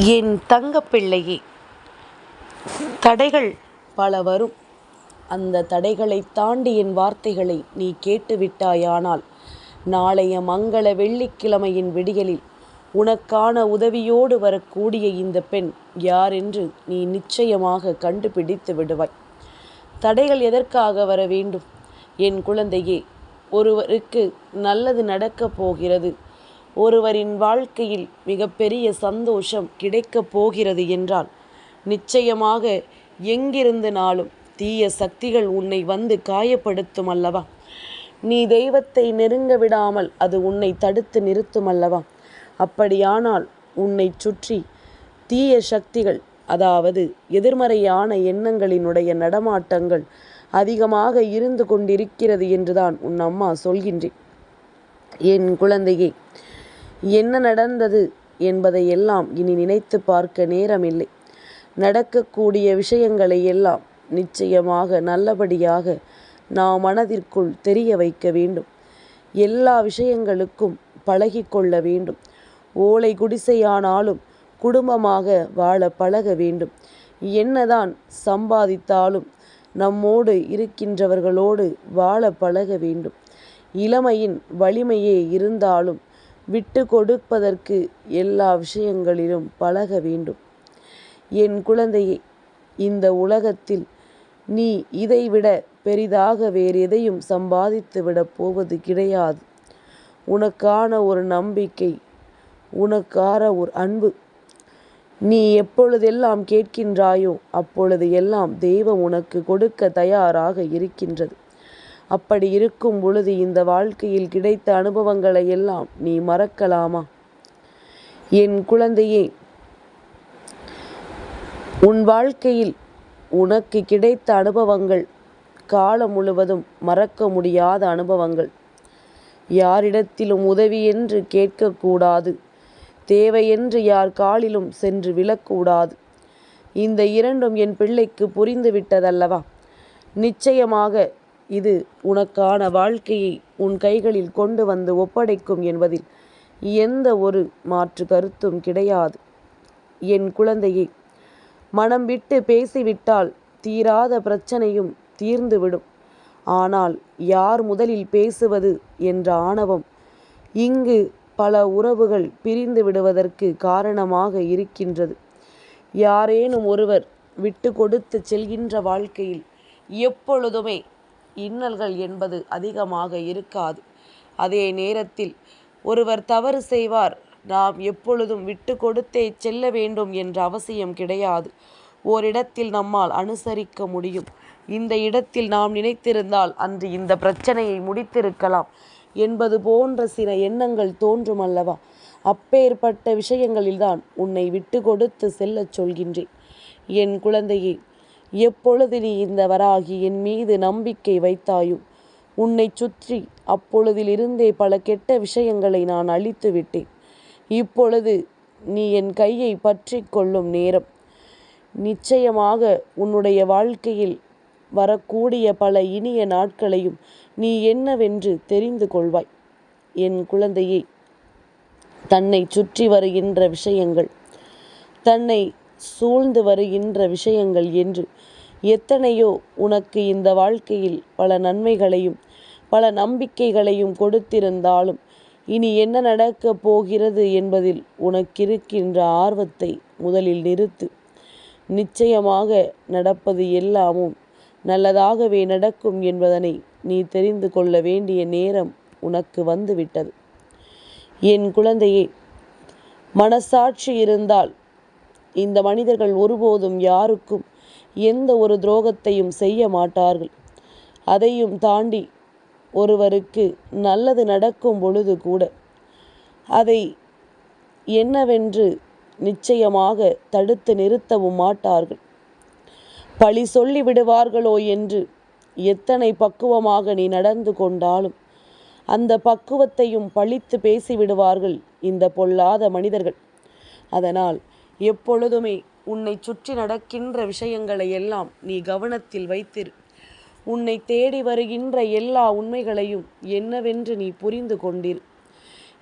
என் தங்கப்பிள்ளையே. தடைகள் பல வரும். அந்த தடைகளை தாண்டி என் வார்த்தைகளை நீ கேட்டுவிட்டாயானால் நாளைய மங்கள வெள்ளிக்கிழமையின் விடியலில் உனக்கான உதவியோடு வரக்கூடிய இந்த பெண் யாரென்று நீ நிச்சயமாக கண்டுபிடித்து விடுவாய். தடைகள் எதற்காக வர வேண்டும்? என் குழந்தையே ஒருவருக்கு நல்லது நடக்கப் போகிறது. ஒருவரின் வாழ்க்கையில் மிகப்பெரிய சந்தோஷம் கிடைக்கப் போகிறது என்றால் நிச்சயமாக எங்கிருந்தனாலும் தீய சக்திகள் உன்னை வந்து காயப்படுத்தும் அல்லவா? நீ தெய்வத்தை நெருங்க விடாமல் அது உன்னை தடுத்து நிறுத்தும் அல்லவா? அப்படியானால் உன்னை சுற்றி தீய சக்திகள் அதாவது எதிர்மறையான எண்ணங்களினுடைய நடமாட்டங்கள் அதிகமாக இருந்து கொண்டிருக்கிறது என்றுதான் உன் அம்மா சொல்கின்றேன் என் குழந்தையே என்ன நடந்தது என்பதை எல்லாம் இனி நினைத்து பார்க்க நேரமில்லை. நடக்கக்கூடிய விஷயங்களை எல்லாம் நிச்சயமாக நல்லபடியாக நாம் மனதிற்குள் தெரிய வைக்க வேண்டும். எல்லா விஷயங்களுக்கும் பழகிக்கொள்ள வேண்டும். ஓலை குடிசையானாலும் குடும்பமாக வாழ பழக வேண்டும். என்னதான் சம்பாதித்தாலும் நம்மோடு இருக்கின்றவர்களோடு வாழ பழக வேண்டும். இளமையின் வலிமையே இருந்தாலும் விட்டு கொடுப்பதற்கு எல்லா விஷயங்களிலும் பழக வேண்டும். என் குழந்தையே இந்த உலகத்தில் நீ இதைவிட பெரிதாக வேறு எதையும் சம்பாதித்து விடப் போவது கிடையாது. உனக்கான ஒரு நம்பிக்கை உனக்கான ஒரு அன்பு. நீ எப்பொழுதெல்லாம் கேட்கின்றாயோ அப்பொழுது எல்லாம் தெய்வம் உனக்கு கொடுக்க தயாராக இருக்கின்றது. அப்படி இருக்கும் பொழுது இந்த வாழ்க்கையில் கிடைத்த அனுபவங்களை எல்லாம் நீ மறக்கலாமா? என் குழந்தையே உன் வாழ்க்கையில் உனக்கு கிடைத்த அனுபவங்கள் காலம் முழுவதும் மறக்க முடியாத அனுபவங்கள். யாரிடத்திலும் உதவி என்று கேட்கக்கூடாது. தேவையென்று யார் காலிலும் சென்று விழக்கூடாது. இந்த இரண்டும் என் பிள்ளைக்கு புரிந்துவிட்டதல்லவா நிச்சயமாக இது உனக்கான வாழ்க்கையை உன் கைகளில் கொண்டு வந்து ஒப்படைக்கும் என்பதில் எந்த ஒரு மாற்று கருத்தும் கிடையாது. என் குழந்தையை மனம் விட்டு பேசிவிட்டால் தீராத பிரச்சனையும் தீர்ந்துவிடும். ஆனால் யார் முதலில் பேசுவது என்ற ஆணவம் இங்கு பல உறவுகள் பிரிந்து விடுவதற்கு காரணமாக இருக்கின்றது. யாரேனும் ஒருவர் விட்டு கொடுத்து செல்கின்ற வாழ்க்கையில் எப்பொழுதுமே இன்னல்கள் என்பது அதிகமாக இருக்காது. அதே நேரத்தில் ஒருவர் தவறு செய்வார். நாம் எப்பொழுதும் விட்டு கொடுத்தே செல்ல வேண்டும் என்ற அவசியம் கிடையாது. ஓரிடத்தில் நம்மால் அனுசரிக்க முடியும். இந்த இடத்தில் நாம் நினைத்திருந்தால் அன்று இந்த பிரச்சனையை முடித்திருக்கலாம் என்பது போன்ற சில எண்ணங்கள் தோன்றும் அல்லவா? அப்பேற்பட்ட விஷயங்களில்தான் உன்னை விட்டு கொடுத்து செல்லச் சொல்கின்றேன். என் குழந்தையை எப்பொழுது நீ இந்த வராகி என் மீது நம்பிக்கை வைத்தாயும் உன்னை சுற்றி அப்பொழுதிலிருந்தே பல கெட்ட விஷயங்களை நான் அழித்து விட்டேன். இப்பொழுது நீ என் கையை பற்றி கொள்ளும் நேரம். நிச்சயமாக உன்னுடைய வாழ்க்கையில் வரக்கூடிய பல இனிய நாட்களையும் நீ என்னவென்று தெரிந்து கொள்வாய். என் குழந்தையை தன்னை சுற்றி வருகின்ற விஷயங்கள். தன்னை சூழ்ந்து வருகின்ற விஷயங்கள் என்று. எத்தனையோ உனக்கு இந்த வாழ்க்கையில் பல நன்மைகளையும் பல நம்பிக்கைகளையும் கொடுத்திருந்தாலும் இனி என்ன நடக்கப் போகிறது என்பதில் உனக்கிருக்கின்ற ஆர்வத்தை முதலில் நிறுத்து. நிச்சயமாக நடப்பது எல்லாமும் நல்லதாகவே நடக்கும் என்பதனை நீ தெரிந்து கொள்ள வேண்டிய நேரம் உனக்கு வந்துவிட்டது. என் குழந்தையே மனசாட்சி இருந்தால் இந்த மனிதர்கள் ஒருபோதும் யாருக்கும் எந்த ஒரு துரோகத்தையும் செய்ய மாட்டார்கள். அதையும் தாண்டி ஒருவருக்கு நல்லது நடக்கும் பொழுது கூட அதை என்னவென்று நிச்சயமாக தடுத்து நிறுத்தவும் மாட்டார்கள். பழி சொல்லி விடுவார்களோ என்று எத்தனை பக்குவமாக நீ நடந்து கொண்டாலும் அந்த பக்குவத்தையும் பழித்து பேசிவிடுவார்கள் இந்த பொல்லாத மனிதர்கள். அதனால் எப்பொழுதுமே உன்னை சுற்றி நடக்கின்ற விஷயங்களை எல்லாம் நீ கவனத்தில் வைத்திரு. உன்னை தேடி வருகின்ற எல்லா உண்மைகளையும் என்னவென்று நீ புரிந்து கொண்டிரு.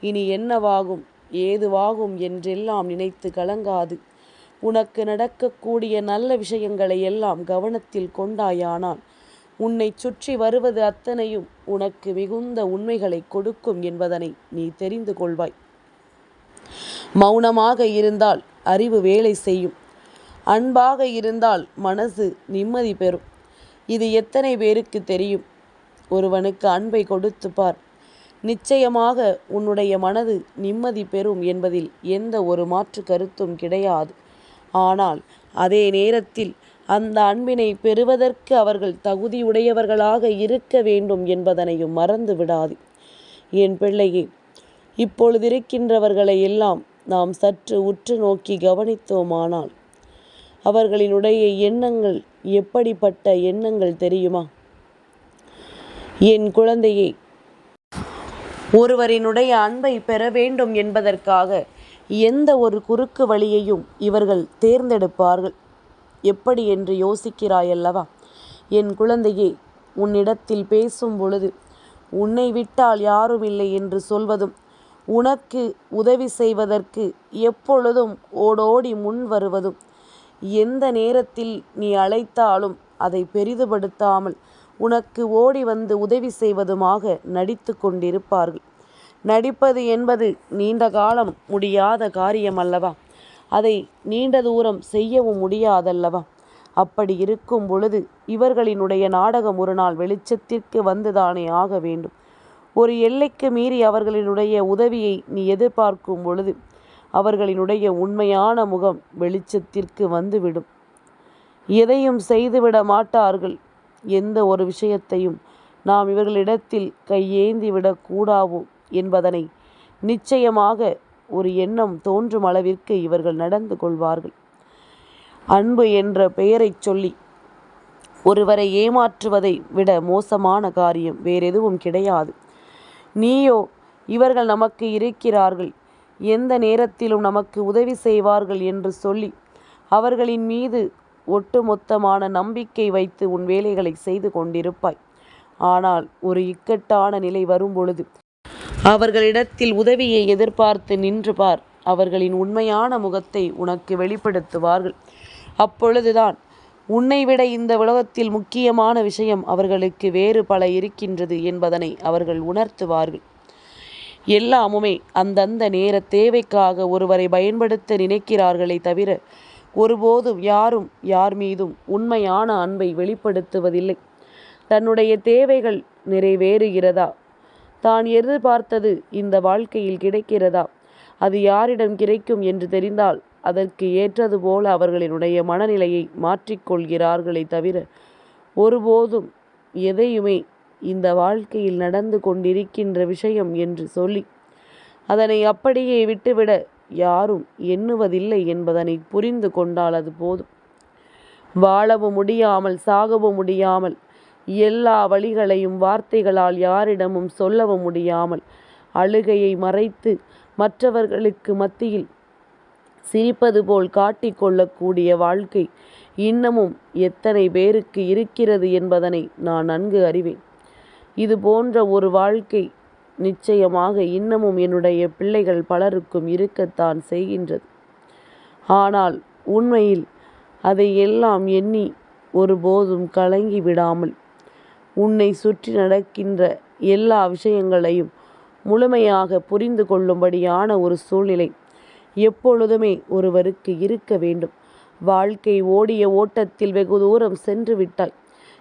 இனி என்னவாகும் ஏதுவாகும் என்றெல்லாம் நினைத்து கலங்காது. உனக்கு நடக்கக்கூடிய நல்ல விஷயங்களை எல்லாம் கவனத்தில் கொண்டாயானால் உன்னை சுற்றி வருவது அத்தனையும் உனக்கு மிகுந்த உண்மைகளை கொடுக்கும் என்பதனை நீ தெரிந்து கொள்வாய். மௌனமாக இருந்தால் அறிவு வேலை செய்யும். அன்பாக இருந்தால் மனசு நிம்மதி பெறும். இது எத்தனை பேருக்கு தெரியும்? ஒருவனுக்கு அன்பை கொடுத்து பார். நிச்சயமாக உன்னுடைய மனது நிம்மதி பெறும் என்பதில் எந்த ஒரு மாற்று கருத்தும் கிடையாது. ஆனால் அதே நேரத்தில் அந்த அன்பினை பெறுவதற்கு அவர்கள் தகுதியுடையவர்களாக இருக்க வேண்டும் என்பதனையும் மறந்து விடாது. என் பிள்ளையே இப்பொழுதிருக்கின்றவர்களை எல்லாம் நாம் சற்று உற்று நோக்கி கவனித்தோமானால் அவர்களினுடைய எண்ணங்கள் எப்படிப்பட்ட எண்ணங்கள் தெரியுமா? என் குழந்தையை ஒருவரினுடைய அன்பை பெற வேண்டும் என்பதற்காக எந்த ஒரு குறுக்கு வழியையும் இவர்கள் தேர்ந்தெடுப்பார்கள். எப்படி என்று யோசிக்கிறாயல்லவா? என் குழந்தையே உன்னிடத்தில் பேசும் பொழுது உன்னை விட்டால் யாரும் இல்லை என்று சொல்வதும் உனக்கு உதவி செய்வதற்கு எப்பொழுதும் ஓடோடி முன் வருவதும் எந்த நேரத்தில் நீ அழைத்தாலும் அதை பெரிதுபடுத்தாமல் உனக்கு ஓடி வந்து உதவி செய்வதுமாக நடித்து கொண்டிருப்பார்கள். நடிப்பது என்பது நீண்ட காலம் முடியாத காரியம் அல்லவா அதை நீண்ட தூரம் செய்யவும் முடியாதல்லவா? அப்படி இருக்கும் பொழுது இவர்களினுடைய நாடகம் ஒரு நாள் வெளிச்சத்திற்கு வந்துதானே ஆக வேண்டும். ஒரு எல்லைக்கு மீறி அவர்களினுடைய உதவியை நீ எதிர்பார்க்கும் பொழுது அவர்களினுடைய உண்மையான முகம் வெளிச்சத்திற்கு வந்துவிடும். எதையும் செய்துவிட மாட்டார்கள். எந்த ஒரு விஷயத்தையும் நாம் இவர்களிடத்தில் கையேந்தி விடக்கூடாவோ என்பதனை நிச்சயமாக ஒரு எண்ணம் தோன்றும் அளவிற்கு இவர்கள் நடந்து கொள்வார்கள். அன்பு என்ற பெயரைச் சொல்லி ஒருவரை ஏமாற்றுவதை விட மோசமான காரியம் வேறெதுவும் கிடையாது. நீயோ இவர்கள் நமக்கு இருக்கிறார்கள். எந்த நேரத்திலும் நமக்கு உதவி செய்வார்கள் என்று சொல்லி அவர்களின் மீது ஒட்டுமொத்தமான நம்பிக்கை வைத்து உன் வேலைகளை செய்து கொண்டிருப்பாய். ஆனால் ஒரு இக்கட்டான நிலை வரும்பொழுது அவர்களிடத்தில் உதவியை எதிர்பார்த்து நின்று பார். அவர்களின் உண்மையான முகத்தை உனக்கு வெளிப்படுத்துவார்கள். அப்பொழுதுதான் உன்னை விட இந்த உலகத்தில் முக்கியமான விஷயம் அவர்களுக்கு வேறு பல இருக்கின்றது என்பதனை அவர்கள் உணர்த்துவார்கள். எல்லாமுமே அந்தந்த நேர தேவைக்காக ஒருவரை பயன்படுத்த நினைக்கிறார்களே தவிர ஒருபோதும் யாரும் யார் மீதும் உண்மையான அன்பை வெளிப்படுத்துவதில்லை. தன்னுடைய தேவைகள் நிறைவேறுகிறதா? தான் எதிர்பார்த்தது இந்த வாழ்க்கையில் கிடைக்கிறதா? அது யாரிடம் கிடைக்கும் என்று தெரிந்தால் அதற்கு ஏற்றது போல அவர்களினுடைய மனநிலையை மாற்றிக்கொள்கிறார்களே தவிர ஒருபோதும் எதையுமே இந்த வாழ்க்கையில் நடந்து கொண்டிருக்கின்ற விஷயம் என்று சொல்லி அதனை அப்படியே விட்டுவிட யாரும் எண்ணுவதில்லை என்பதனை புரிந்து கொண்டால் அது போதும். வாழவும் முடியாமல் சாகவும் முடியாமல் எல்லா வழிகளையும் வார்த்தைகளால் யாரிடமும் சொல்லவும் முடியாமல் அழுகையை மறைத்து மற்றவர்களுக்கு மத்தியில் சிரிப்பது போல் காட்டிக்கொள்ளக்கூடிய வாழ்க்கை இன்னமும் எத்தனை பேருக்கு இருக்கிறது என்பதனை நான் நன்கு அறிவேன். இது போன்ற ஒரு வாழ்க்கை நிச்சயமாக இன்னமும் என்னுடைய பிள்ளைகள் பலருக்கும் இருக்கத்தான் செய்கின்றது. ஆனால் உண்மையில் அதை எல்லாம் எண்ணி ஒருபோதும் கலங்கி விடாமல் உன்னை சுற்றி நடக்கின்ற எல்லா விஷயங்களையும் முழுமையாக புரிந்து கொள்ளும்படியான ஒரு சூழ்நிலை எப்பொழுதுமே ஒருவருக்கு இருக்க வேண்டும். வாழ்க்கை ஓடிய ஓட்டத்தில் வெகு தூரம் சென்று விட்டாய்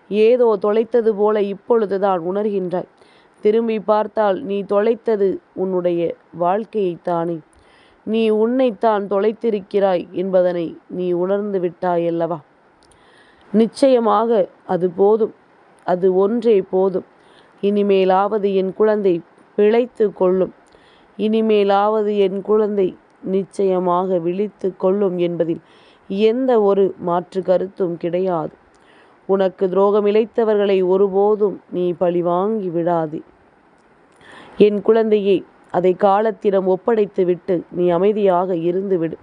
ஏதோ தொலைத்தது போல இப்பொழுதுதான் உணர்கின்றாய் திரும்பி பார்த்தால் நீ தொலைத்தது உன்னுடைய வாழ்க்கையைத்தானே நீ உன்னைத்தான் தொலைத்திருக்கிறாய் என்பதனை நீ உணர்ந்து விட்டாயல்லவா நிச்சயமாக அது போதும். அது ஒன்றே போதும். இனிமேலாவது என் குழந்தை பிழைத்து கொள்ளும். இனிமேலாவது என் குழந்தை நிச்சயமாக விழித்து கொள்ளும் என்பதில் எந்த ஒரு மாற்று கருத்தும் கிடையாது. உனக்கு துரோகம் இழைத்தவர்களை ஒருபோதும் நீ பழிவாங்கி விடாதே. என் குழந்தையே அதை காலத்திடம் ஒப்படைத்து விட்டு நீ அமைதியாக இருந்துவிடு.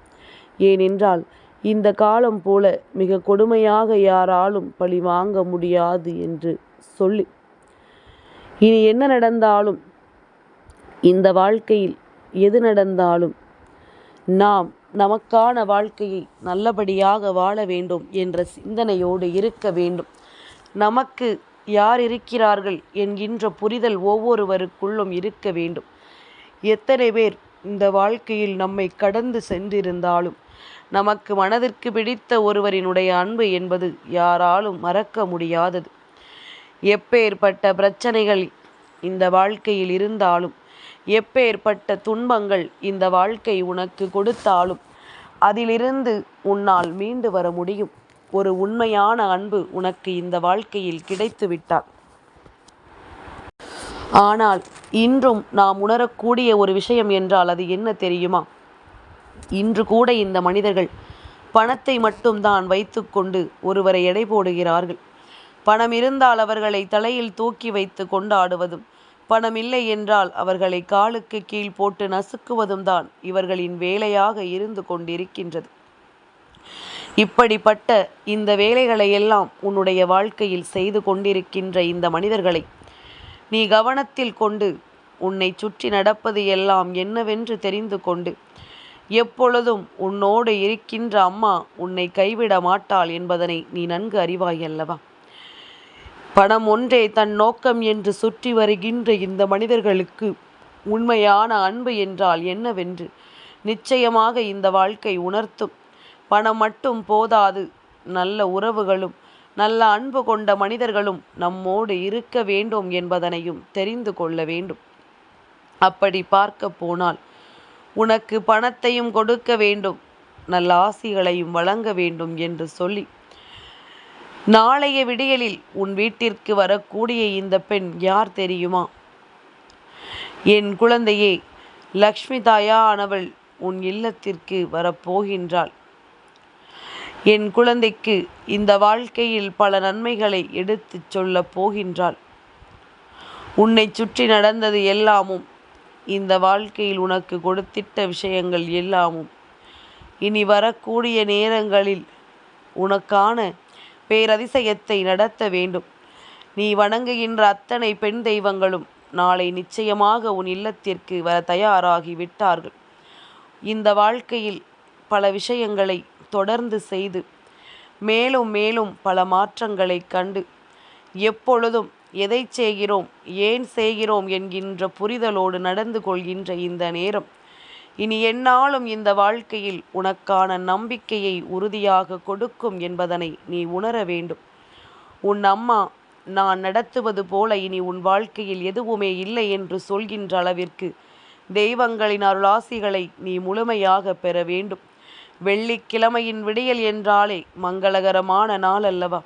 ஏனென்றால் இந்த காலம் போல மிக கொடுமையாக யாராலும் பழி வாங்க முடியாது என்று சொல்லி. இனி என்ன நடந்தாலும் இந்த வாழ்க்கையில் எது நடந்தாலும் நாம் நமக்கான வாழ்க்கையை நல்லபடியாக வாழ வேண்டும் என்ற சிந்தனையோடு இருக்க வேண்டும். நமக்கு யார் இருக்கிறார்கள் என்கின்ற புரிதல் ஒவ்வொருவருக்குள்ளும் இருக்க வேண்டும். எத்தனை பேர் இந்த வாழ்க்கையில் நம்மை கடந்து சென்றிருந்தாலும் நமக்கு மனதிற்கு பிடித்த ஒருவரினுடைய அன்பு என்பது யாராலும் மறக்க முடியாதது. எப்பேற்பட்ட பிரச்சனைகள் இந்த வாழ்க்கையில் இருந்தாலும் எப்பேற்பட்ட துன்பங்கள் இந்த வாழ்க்கை உனக்கு கொடுத்தாலும் அதிலிருந்து உன்னால் மீண்டு வர முடியும். ஒரு உண்மையான அன்பு உனக்கு இந்த வாழ்க்கையில் கிடைத்து விட்டால் ஆனால் இன்றும் நாம் உணரக்கூடிய ஒரு விஷயம் என்றால் அது என்ன தெரியுமா? இன்று கூட இந்த மனிதர்கள் பணத்தை மட்டும்தான் வைத்துக்கொண்டு ஒருவரை எடை போடுகிறார்கள். பணம் இருந்தால் அவர்களை தலையில் தூக்கி வைத்து கொண்டாடுவதும் பணம் இல்லை என்றால் அவர்களை காலுக்கு கீழ் போட்டு நசுக்குவதும் தான் இவர்களின் வேலையாக இருந்து கொண்டிருக்கின்றது. இப்படிப்பட்ட இந்த வேலைகளை எல்லாம் உன்னுடைய வாழ்க்கையில் செய்து கொண்டிருக்கின்ற இந்த மனிதர்களை நீ கவனத்தில் கொண்டு உன்னை சுற்றி நடப்பது எல்லாம் என்னவென்று தெரிந்து கொண்டு எப்பொழுதும் உன்னோடு இருக்கின்ற அம்மா உன்னை கைவிட மாட்டாள் என்பதனை நீ நன்கு அறிவாய் அல்லவா? பணம் ஒன்றே தன் நோக்கம் என்று சுற்றி வருகின்ற இந்த மனிதர்களுக்கு உண்மையான அன்பு என்றால் என்னவென்று நிச்சயமாக இந்த வாழ்க்கை உணர்த்தும். பணம் மட்டும் போதாது. நல்ல உறவுகளும் நல்ல அன்பு கொண்ட மனிதர்களும் நம்மோடு இருக்க வேண்டும் என்பதனையும் தெரிந்து கொள்ள வேண்டும். அப்படி பார்க்க போனால் உனக்கு பணத்தையும் கொடுக்க வேண்டும் நல்ல ஆசிகளையும் வழங்க வேண்டும் என்று சொல்லி நாளைய விடியலில் உன் வீட்டிற்கு வரக்கூடிய இந்த பெண் யார் தெரியுமா? என் குழந்தையே லக்ஷ்மி தாயானவள் உன் இல்லத்திற்கு வரப்போகின்றாள். என் குழந்தைக்கு இந்த வாழ்க்கையில் பல நன்மைகளை எடுத்துச் சொல்லப் போகின்றாள். உன்னை சுற்றி நடந்தது எல்லாமும் இந்த வாழ்க்கையில் உனக்கு கொடுத்திட்ட விஷயங்கள் எல்லாமும் இனி வரக்கூடிய நேரங்களில் உனக்கான பேரதிசயத்தை நடத்த வேண்டும். நீ வணங்குகின்ற அத்தனை பெண் தெய்வங்களும் நாளை நிச்சயமாக உன் இல்லத்திற்கு வர தயாராகி விட்டார்கள். இந்த வாழ்க்கையில் பல விஷயங்களை தொடர்ந்து செய்து மேலும் மேலும் பல மாற்றங்களை கண்டு எப்பொழுதும் எதை செய்கிறோம் ஏன் செய்கிறோம் என்கின்ற புரிதலோடு நடந்து கொள்கின்ற இந்த நேரம் இனி என்னாலும் இந்த வாழ்க்கையில் உனக்கான நம்பிக்கையை உறுதியாக கொடுக்கும் என்பதனை நீ உணர வேண்டும். உன் அம்மா நான் நடத்துவது போல இனி உன் வாழ்க்கையில் எதுவுமே இல்லை என்று சொல்கின்ற அளவிற்கு தெய்வங்களின் அருளாசிகளை நீ முழுமையாக பெற வேண்டும். வெள்ளிக்கிழமையின் விடியல் என்றாலே மங்களகரமான நாள் அல்லவா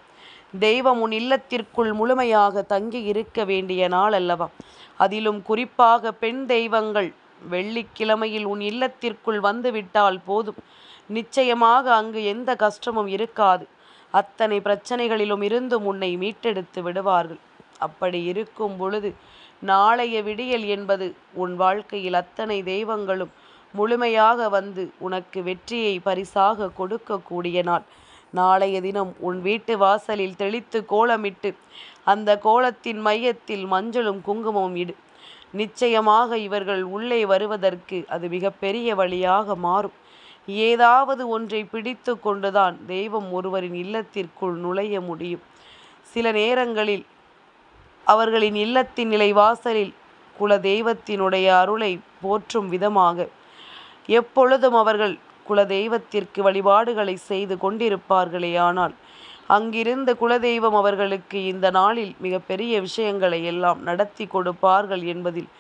தெய்வம் உன் இல்லத்திற்குள் முழுமையாக தங்கி இருக்க வேண்டிய நாள் அல்லவா அதிலும் குறிப்பாக பெண் தெய்வங்கள் வெள்ளிக்கிழமையில் உன் இல்லத்திற்குள் வந்துவிட்டால் போதும். நிச்சயமாக அங்கு எந்த கஷ்டமும் இருக்காது. அத்தனை பிரச்சனைகளிலும் இருந்தும் உன்னை மீட்டெடுத்து விடுவார்கள். அப்படி இருக்கும் பொழுது நாளைய விடியல் என்பது உன் வாழ்க்கையில் அத்தனை தெய்வங்களும் முழுமையாக வந்து உனக்கு வெற்றியை பரிசாக கொடுக்கக்கூடிய நாள். நாளைய தினம் உன் வீட்டு வாசலில் தெளித்து கோலமிட்டு அந்த கோலத்தின் மையத்தில் மஞ்சளும் குங்குமமும் இடு. நிச்சயமாக இவர்கள் உள்ளே வருவதற்கு அது மிகப்பெரிய வழியாக மாறும். ஏதாவது ஒன்றை பிடித்து கொண்டுதான் தெய்வம் ஒருவரின் இல்லத்திற்குள் நுழைய முடியும். சில நேரங்களில் அவர்களின் இல்லத்தின் நிலை வாசலில் குல தெய்வத்தினுடைய அருளை போற்றும் விதமாக எப்பொழுதும் அவர்கள் குல தெய்வத்திற்கு வழிபாடுகளை செய்து கொண்டிருப்பார்களே ஆனால் அங்கிருந்த குலதெய்வம் அவர்களுக்கு இந்த நாளில் மிகப்பெரிய விஷயங்களை எல்லாம் நடத்தி கொடுப்பார்கள் என்பதில்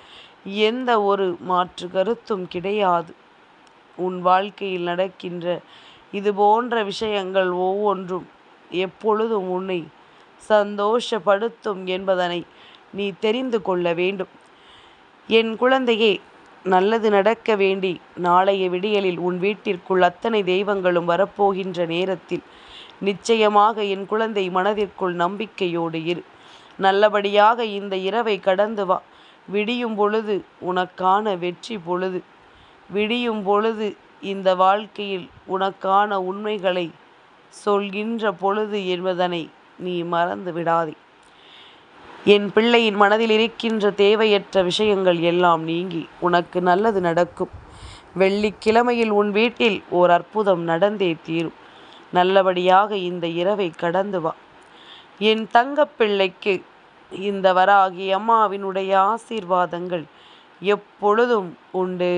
எந்த ஒரு மாற்று கருத்தும் கிடையாது. உன் வாழ்க்கையில் நடக்கின்ற இது போன்ற விஷயங்கள் ஒவ்வொன்றும் எப்பொழுதும் உன்னை சந்தோஷப்படுத்தும் என்பதனை நீ தெரிந்து கொள்ள வேண்டும். என் குழந்தையே நல்லது நடக்க வேண்டி நாளைய விடியலில் உன் வீட்டிற்குள் அத்தனை தெய்வங்களும் வரப்போகின்ற நேரத்தில் நிச்சயமாக என் குழந்தை மனதிற்குள் நம்பிக்கையோடு இரு. நல்லபடியாக இந்த இரவை கடந்து வா. விடியும் பொழுது உனக்கான வெற்றி பொழுது. விடியும் பொழுது இந்த வாழ்க்கையில் உனக்கான உண்மைகளை சொல்கின்ற பொழுது என்பதனை நீ மறந்து விடாதே. என் பிள்ளையின் மனதில் இருக்கின்ற தேவையற்ற விஷயங்கள் எல்லாம் நீங்கி உனக்கு நல்லது நடக்கும். வெள்ளிக்கிழமையில் உன் வீட்டில் ஓர் அற்புதம் நடந்தே தீரும். நல்லபடியாக இந்த இரவை கடந்து வா. என் தங்கப்பிள்ளைக்கு இந்த வராகி அம்மாவினுடைய ஆசீர்வாதங்கள் எப்பொழுதும் உண்டு.